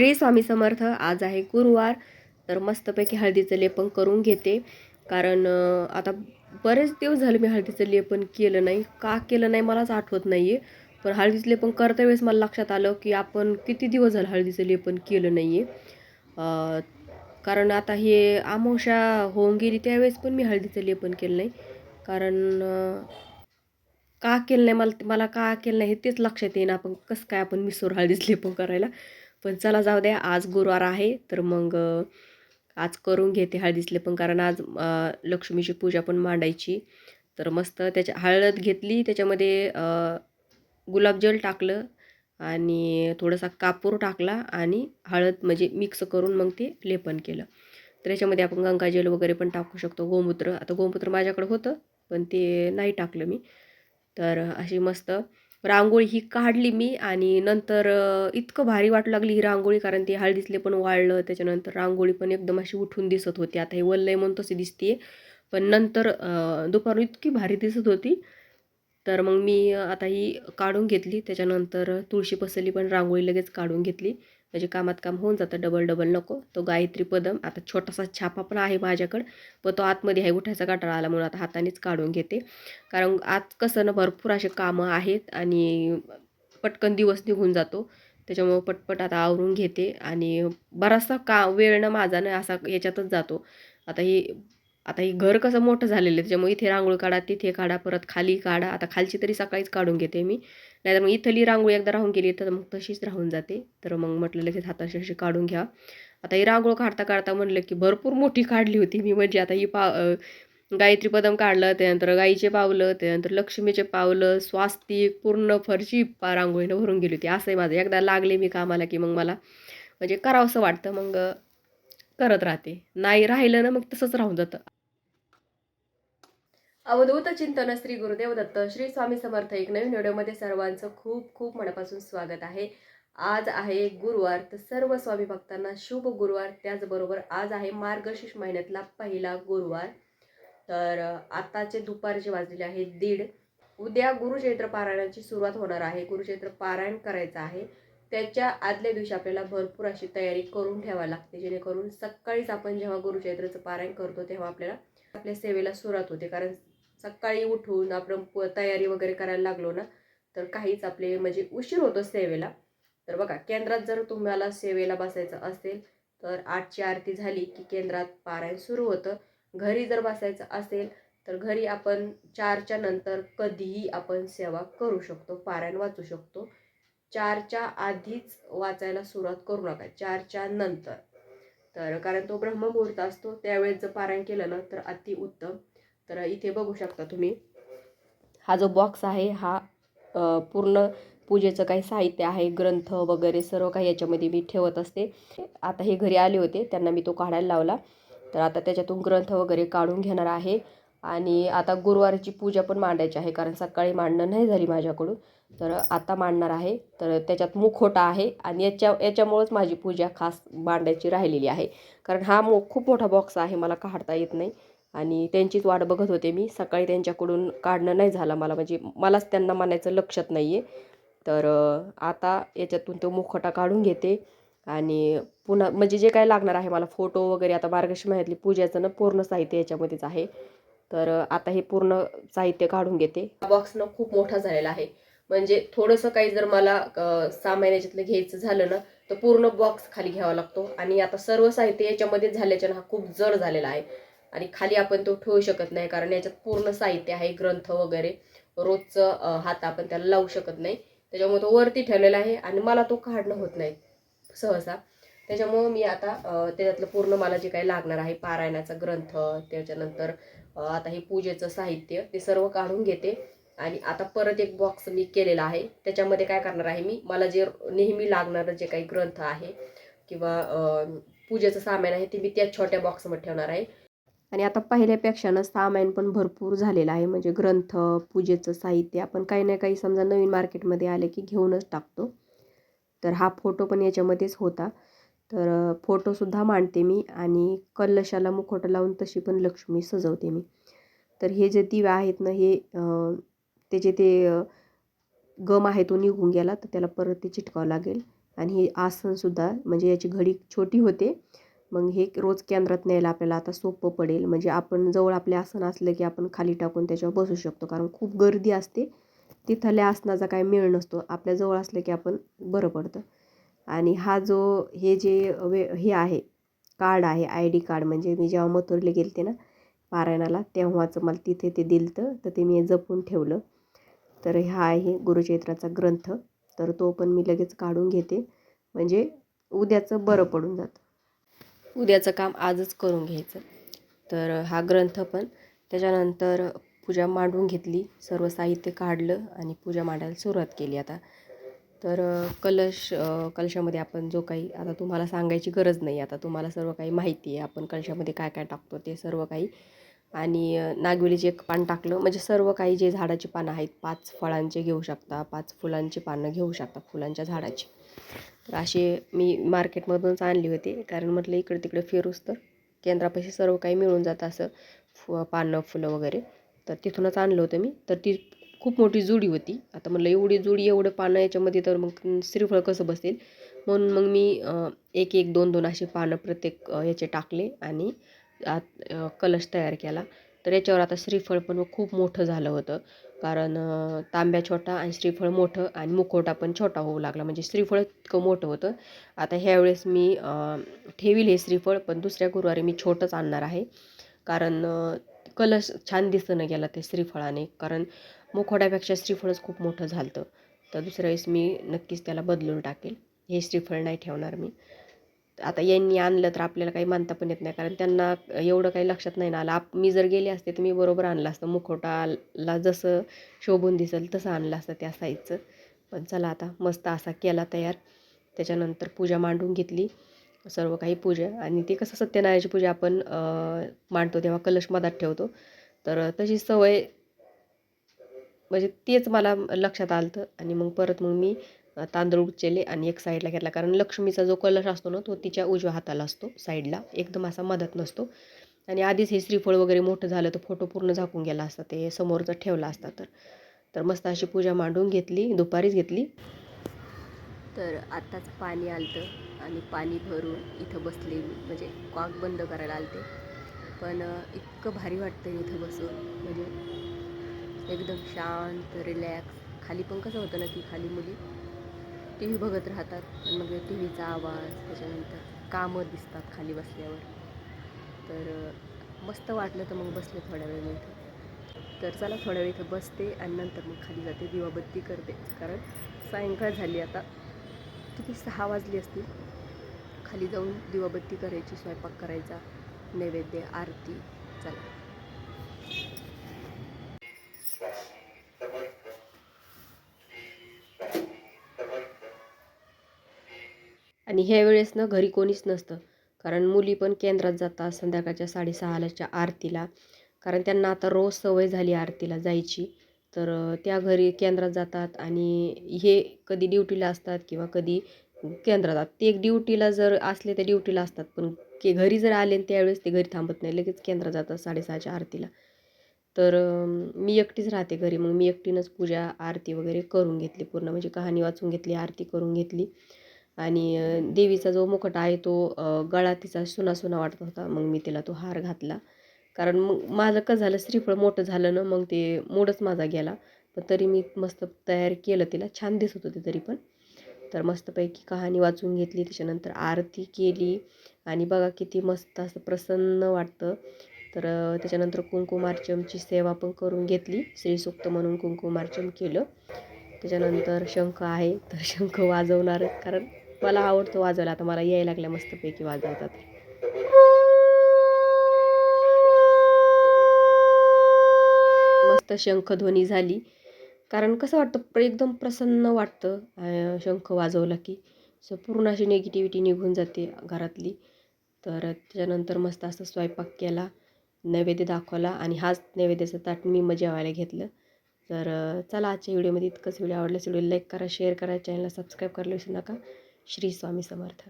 श्री स्वामी समर्थ. आज आहे गुरुवार. तर मस्तपैकी हळदीचं लेपन करून घेते. कारण आता बरेच दिवस झाले मी हळदीचं लेपन केलं नाही. का केलं नाही मलाच आठवत नाही आहे पण हळदीचं लेपन करता वेळेस मला लक्षात आलं की आपण किती दिवस झालं हळदीचं लेपन केलं नाही आहे कारण आता हे आमोशा होऊन गेली त्यावेळेस पण मी हळदीचं लेपन केलं नाही. कारण का केलं नाही? मला मला का केलं नाही हे तेच लक्षात येईन. आपण कसं काय आपण मिसोर हळदीच लेपन करायला? पण चला जाऊ द्या आज गुरुवार आहे तर मग आज करून घेते हळदीच पण कारण आज लक्ष्मीची पूजा पण मांडायची. तर मस्त त्याच्या हळद घेतली त्याच्यामध्ये गुलाबजल टाकलं आणि थोडासा कापूर टाकला आणि हळद म्हणजे मिक्स करून मग ते लेपन केलं. तर याच्यामध्ये आपण गंगाजल वगैरे पण टाकू शकतो गोमूत्र. आता गोमूत्र माझ्याकडे होतं पण ते नाही टाकलं मी. तर अशी मस्त रांगोळी ही काढली मी आणि नंतर इतकं भारी वाटू लागली ही रांगोळी कारण ती हळदीतले पण वाळलं त्याच्यानंतर रांगोळी पण एकदम अशी उठून दिसत होती. आता हे वल्लय म्हणून तशी दिसते पण नंतर दुपार दुपारून इतकी भारी दिसत होती. तर मग मी आता ही काढून घेतली. त्याच्यानंतर तुळशी पसरली पण रांगोळी लगेच काढून घेतली. म्हणजे कामात काम होऊन जातं. डबल डबल नको. तो गायत्री पदम. आता छोटासा छापा पण आहे माझ्याकडं. पण तो आतमध्ये आहे उठायचा काटाळा आला म्हणून आता हातानेच काढून घेते. कारण आज कसं ना भरपूर असे कामं आहेत आणि पटकन दिवस निघून जातो. त्याच्यामुळं पटपट आता आवरून घेते आणि बराचसा का वेळ ना माझा ना असा याच्यातच जातो. आता ही आता ही घर कसं मोठं झालेलं आहे त्याच्यामुळे इथे रांगोळ काढा तिथे काढा परत खाली काढा. आता खालची तरी सकाळीच काढून घेते मी. नाहीतर मग इथली रांगोळी एकदा राहून गेली तर मग तशीच राहून जाते. तर मग म्हटलं लगेच हाताशी अशी काढून घ्या. आता ही रांगोळ काढता काढता म्हणलं की भरपूर मोठी काढली होती मी. म्हणजे आता ही पा गायत्री पदम काढलं त्यानंतर गाईचे पावलं त्यानंतर लक्ष्मीचे पावलं स्वास्तिक पूर्ण फरशी पा रांगोळीनं भरून गेली होती. असंही माझं एकदा लागले मी कामाला की मग मला म्हणजे करावंसं वाटतं. मग करत राहते. नाही राहिलं ना मग तसंच राहून जातं. अवधूत चिंतन श्री गुरुदेव दत्त श्री स्वामी समर्थ एक नवीन व्हिडिओमध्ये सर्वांचं खूप खूप मनापासून स्वागत आहे. आज आहे गुरुवार तर सर्व स्वामी भक्तांना शुभ गुरुवार. त्याचबरोबर आज आहे मार्गशीर्ष महिन्यातला पहिला गुरुवार. तर आताचे दुपारचे वाजलेले आहे दीड. उद्या गुरुचैत्र पारायणाची सुरुवात होणार आहे. गुरुचैत्र पारायण करायचं आहे. त्याच्या आदल्या दिवशी आपल्याला भरपूर अशी तयारी करून ठेवावी लागते. जेणेकरून सकाळीच आपण जेव्हा गुरुचैत्राचं पारायण करतो तेव्हा आपल्याला आपल्या सेवेला सुरुवात होते. कारण सकाळी उठून आपण प- तयारी वगैरे करायला लागलो ना तर काहीच आपले म्हणजे उशीर होतो सेवेला. तर बघा केंद्रात जर तुम्हाला सेवेला बसायचं असेल तर आठची आरती झाली की केंद्रात पारायण सुरू होतं. घरी जर बसायचं असेल तर घरी आपण चारच्या नंतर कधीही आपण सेवा करू शकतो पारायण वाचू शकतो. चारच्या आधीच वाचायला सुरुवात करू नका चारच्या नंतर. तर कारण तो ब्रह्ममुहूर्त असतो त्यावेळेस जर पारायण केलं ना तर अति उत्तम तर इथे बघू शकता तुम्ही. हा जो बॉक्स आहे हा पूर्ण पूजेचं काही साहित्य आहे ग्रंथ वगैरे सर्व काही याच्यामध्ये मी ठेवत असते. आता हे घरी आले होते त्यांना मी तो काढायला लावला. तर आता त्याच्यातून ग्रंथ वगैरे काढून घेणार आहे. आणि आता गुरुवारची पूजा पण मांडायची आहे कारण सकाळी मांडणं नाही झाली माझ्याकडून. तर आता मांडणार आहे. तर त्याच्यात मुखोटा आहे आणि याच्या याच्यामुळंच माझी पूजा खास मांडायची राहिलेली आहे. कारण हा मो खूप मोठा बॉक्स आहे मला काढता येत नाही. आणि त्यांचीच वाट बघत होते मी. सकाळी त्यांच्याकडून काढणं नाही झालं मला. म्हणजे मलाच त्यांना म्हणायचं लक्षात नाही आहे तर आता याच्यातून तो मुखवटा काढून घेते आणि पुन्हा म्हणजे जे काय लागणार आहे मला फोटो वगैरे आता मार्गशी महिन्यातली पूजेचं ना पूर्ण साहित्य याच्यामध्येच आहे. तर आता हे पूर्ण साहित्य काढून घेते. बॉक्स ना खूप मोठा झालेला आहे. म्हणजे थोडंसं काही जर मला सहा महिन्याच्यातलं घ्यायचं झालं ना तर पूर्ण बॉक्स खाली घ्यावा लागतो. आणि आता सर्व साहित्य याच्यामध्ये झाल्याच्यानं हा खूप जड झालेला आहे. आणि खाली आपण तो ठेवू शकत नाही कारण याच्यात पूर्ण साहित्य आहे ग्रंथ वगैरे. रोजचं हात आपण त्याला लावू शकत नाही. त्याच्यामुळे तो वरती ठेवलेला आहे आणि मला तो काढणं होत नाही सहसा. त्याच्यामुळं मी आता त्याच्यातलं पूर्ण मला जे काही लागणार आहे पारायणाचा ग्रंथ त्याच्यानंतर आता हे पूजेचं साहित्य ते सर्व काढून घेते. आणि आता परत एक बॉक्स मी केलेला आहे. त्याच्यामध्ये काय करणार आहे मी? मला जे नेहमी लागणारं जे काही ग्रंथ आहे किंवा पूजेचं सामान आहे ते मी त्या छोट्या बॉक्समध्ये ठेवणार आहे. आणि आता पहिल्यापेक्षा ना सामान पण भरपूर झालेलं आहे. म्हणजे ग्रंथ पूजेचं साहित्य आपण काही ना काही समजा नवीन मार्केटमध्ये आले की घेऊनच टाकतो. तर हा फोटो पण याच्यामध्येच होता. तर फोटोसुद्धा मांडते मी आणि कलशाला मुखोट लावून तशी पण लक्ष्मी सजवते मी. तर हे जे दिवे आहेत ना हे त्याचे ते गम आहे तो निघून गेला तर त्याला परत ते चिटकावं लागेल. आणि हे आसनसुद्धा म्हणजे याची घडी छोटी होते. मग हे रोज केंद्रात न्यायला आपल्याला आता सोपं पडेल. म्हणजे आपण जवळ आपले आसन असलं की आपण खाली टाकून त्याच्यावर बसू शकतो. कारण खूप गर्दी असते. तिथल्या आसनाचा काही मेळ नसतो. आपल्या जवळ असलं की आपण बरं पडतं. आणि हा जो हे जे वे हे आहे कार्ड आहे आय डी कार्ड म्हणजे मी जेव्हा मथुरले गेलते ना पारायणाला तेव्हाचं मला तिथे ते दिलं तर ते मी जपून ठेवलं. तर हा आहे गुरुचैत्राचा ग्रंथ. तर तो पण मी लगेच काढून घेते. म्हणजे उद्याचं बरं पडून जातं. उद्याचं काम आजच करून घ्यायचं. तर हा ग्रंथ पण त्याच्यानंतर पूजा मांडून घेतली सर्व साहित्य काढलं आणि पूजा मांडायला सुरुवात केली आता. तर कलश कलशामध्ये आपण जो काही आता तुम्हाला सांगायची गरज नाही आता तुम्हाला सर्व काही माहिती आहे. आपण कलशामध्ये काय काय टाकतो ते सर्व काही. आणि नागवेलीचे एक पान टाकलं म्हणजे सर्व काही जे झाडाची पानं आहेत पाच फळांचे घेऊ शकता पाच फुलांची पानं घेऊ शकता फुलांच्या झाडाची. असे मी मार्केटमधूनच आणली होती. कारण म्हटलं इकडे तिकडे फिरूस तर केंद्रापाशी सर्व काही मिळून जातं असं. फु पानं फुलं वगैरे. तर तिथूनच आणलं होतं मी. तर ती खूप मोठी जुडी होती. आता म्हटलं एवढी जुडी एवढं पानं याच्यामध्ये तर मग श्रीफळ कसं बसेल? म्हणून मग मी एक एक दोन दोन असे पानं प्रत्येक याचे टाकले आणि आत कलश तयार केला. तर याच्यावर आता श्रीफळ पण खूप मोठं झालं होतं. कारण तांब्या छोटा आणि श्रीफळ मोठं आणि मुखवटा पण छोटा होऊ लागला. म्हणजे श्रीफळ इतकं मोठं होतं. आता ह्यावेळेस मी ठेवील हे श्रीफळ पण दुसऱ्या गुरुवारी मी छोटंच आणणार आहे. कारण कलश छान दिसणं गेला ते श्रीफळाने. कारण मुखवड्यापेक्षा श्रीफळच खूप मोठं झालं तर दुसऱ्या वेळेस मी नक्कीच त्याला बदलून टाकेल. हे श्रीफळ नाही ठेवणार मी. आता यांनी आणलं तर आपल्याला काही मानता पण येत नाही. कारण त्यांना एवढं काही लक्षात नाही ना आलं. आप मी जर गेले असते तर मी बरोबर आणलं असतं. मुखवटाला जसं शोभून दिसेल तसं आणलं असतं त्या साईजचं पण चला आता मस्त असा केला तयार. त्याच्यानंतर पूजा मांडून घेतली. सर्व काही पूजा. आणि ते कसं सत्यनारायणाची पूजा आपण मांडतो तेव्हा कलश मधात ठेवतो. तर तशी सवय म्हणजे तेच मला लक्षात आलं आणि मग परत मग मी तांदूळ उचलले आणि एक साईडला घेतला. कारण लक्ष्मीचा जो कलश असतो ना तो तिच्या उजव्या हाताला असतो साईडला एकदम असा मदत नसतो. आणि आधीच हे श्रीफळ वगैरे मोठं झालं तर फोटो पूर्ण झाकून गेला असता. ते समोरचं ठेवला असता तर. तर मस्त अशी पूजा मांडून घेतली दुपारीच घेतली. तर आत्ताच पाणी आलतं आणि पाणी भरून इथं बसले मी. म्हणजे कॉक बंद करायला आलते. पण इतकं भारी वाटतं इथं बसून. म्हणजे एकदम शांत रिलॅक्स खाली पण कसं होतं ना की खाली मुली टी व्ही बघत राहतात. आणि मग टी व्हीचा आवाज त्याच्यानंतर कामं दिसतात खाली बसल्यावर. तर मस्त वाटलं तर मग बसले थोड्या वेळ मी इथं. तर चला थोड्या वेळ इथं बसते आणि नंतर मग खाली जाते दिवाबत्ती करते. कारण सायंकाळ झाली आता. किती सहा वाजली असतील? खाली जाऊन दिवाबत्ती करायची स्वयंपाक करायचा नैवेद्य आरती. चला. आणि ह्या वेळेस ना घरी कोणीच नसतं. कारण मुली पण केंद्रात जातात संध्याकाळच्या साडेसहालाच्या आरतीला. कारण त्यांना आता रोज सवय झाली आरतीला जायची. तर त्या घरी केंद्रात जातात आणि हे कधी ड्युटीला असतात किंवा कधी केंद्रात जातात. ते एक ड्युटीला जर असले तर ड्युटीला असतात. पण के घरी जर आले त्यावेळेस ते घरी थांबत नाही. लगेच केंद्रात जातात साडेसहाच्या आरतीला. तर मी एकटीच राहते घरी. मग मी एकटीनंच पूजा आरती वगैरे करून घेतली. पूर्ण म्हणजे कहाणी वाचून घेतली आरती करून घेतली. आणि देवीचा जो मुखट आहे तो गळा तिचा सुना सुना वाटत होता. मग मी तिला तो हार घातला. कारण मग माझं कसं झालं श्रीफळ मोठं झालं ना मग ते मूडच माझा गेला. पण तरी मी मस्त तयार केलं तिला. छान दिसत होते तरी पण. तर मस्तपैकी कहाणी वाचून घेतली. त्याच्यानंतर आरती केली. आणि बघा किती मस्त असं प्रसन्न वाटतं. तर त्याच्यानंतर कुंकुमार्चमची सेवा पण करून घेतली. श्रीसुक्त म्हणून कुंकुमार्चम केलं. त्याच्यानंतर शंख आहे. तर शंख वाजवणार कारण मला आवडतं वाजवायला. आता मला यायला लागल्या मस्तपैकी वाजवतात. मस्त शंखध्वनी झाली. कारण कसं वाटतं एकदम प्रसन्न वाटतं शंख वाजवला की. सो पूर्ण अशी निगेटिव्हिटी निघून जाते घरातली. तर त्याच्यानंतर मस्त असं स्वयंपाक केला नैवेद्य दाखवला आणि हाच नैवेद्याचं ताट मी मग जेवायला घेतलं. तर चला आजच्या व्हिडिओमध्ये इतकंच. व्हिडिओ आवडल्यास व्हिडिओ लाईक करा शेअर करा चॅनलला सबस्क्राईब करायला विसरू नका. श्री स्वामी समर्थ.